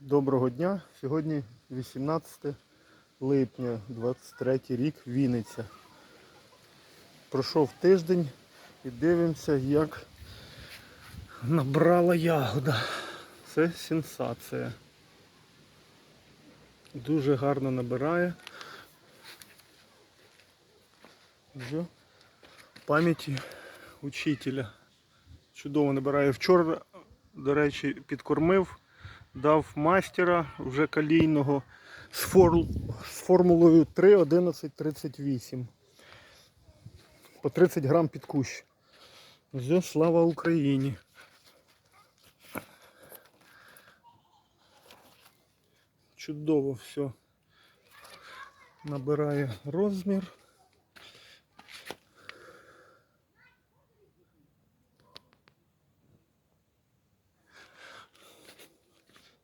Доброго дня. Сьогодні 18 липня, 23 рік, Вінниця. Пройшов тиждень і дивимося, як набрала ягода. Це сенсація. Дуже гарно набирає. Вже пам'яті учителя. Чудово набирає. Вчора, до речі, підкормив, дав мастера вже калійного з, фор... з формулою 3, 11, 38. По 30 грам під кущ. Все, слава Україні. Чудово все. Набирає розмір.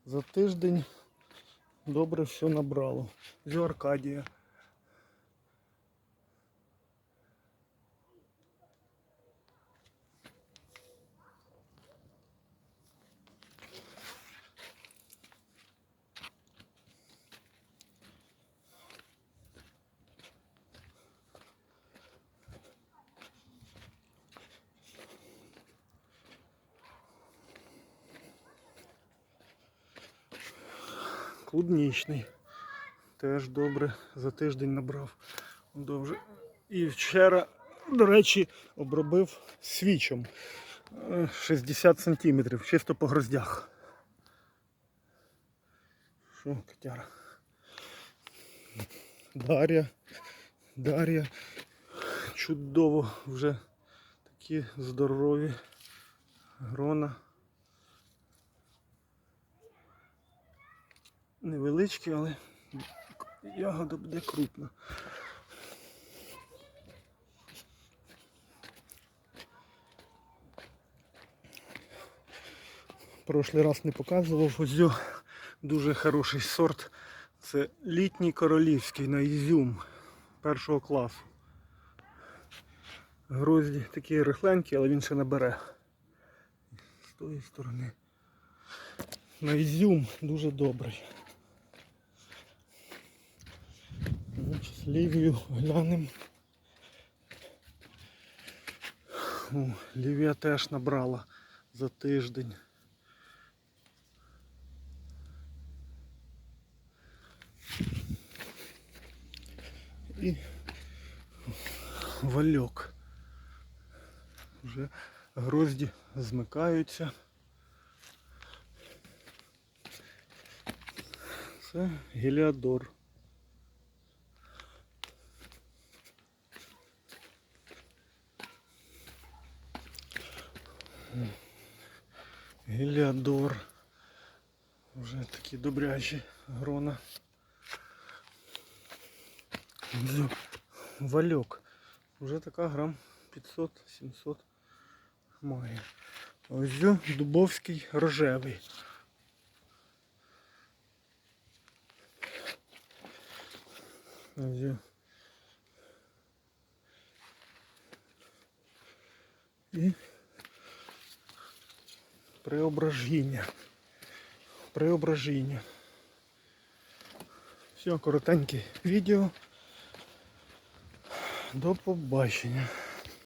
За тиждень добре все набрало. Зі Аркадія. Клубнічний. Теж добре за тиждень набрав. Довже. І вчора, до речі, обробив свічом Е, 60 см, чисто по гроздях. Що, котяра? Дар'я, Дар'я. Чудово вже такі здорові грона. Невеличкі, але ягода буде крупна. Прошлий раз не показував ось дуже хороший сорт. Це літній королівський на ізюм першого класу. Грозді такі рихленькі, але він ще набере. З тої сторони. На ізюм дуже добрий. Лівію глянемо. Лівія теж набрала за тиждень. І вальок. Вже грозді змикаються. Це геліодор. Геліодор. Вже такі добрячі грона. Дзю. Вальок. Вже така грам 500-700 має. Ось зю дубовський рожевий. Ось зю. І преображення. Преображення. Все, коротеньке відео. До побачення.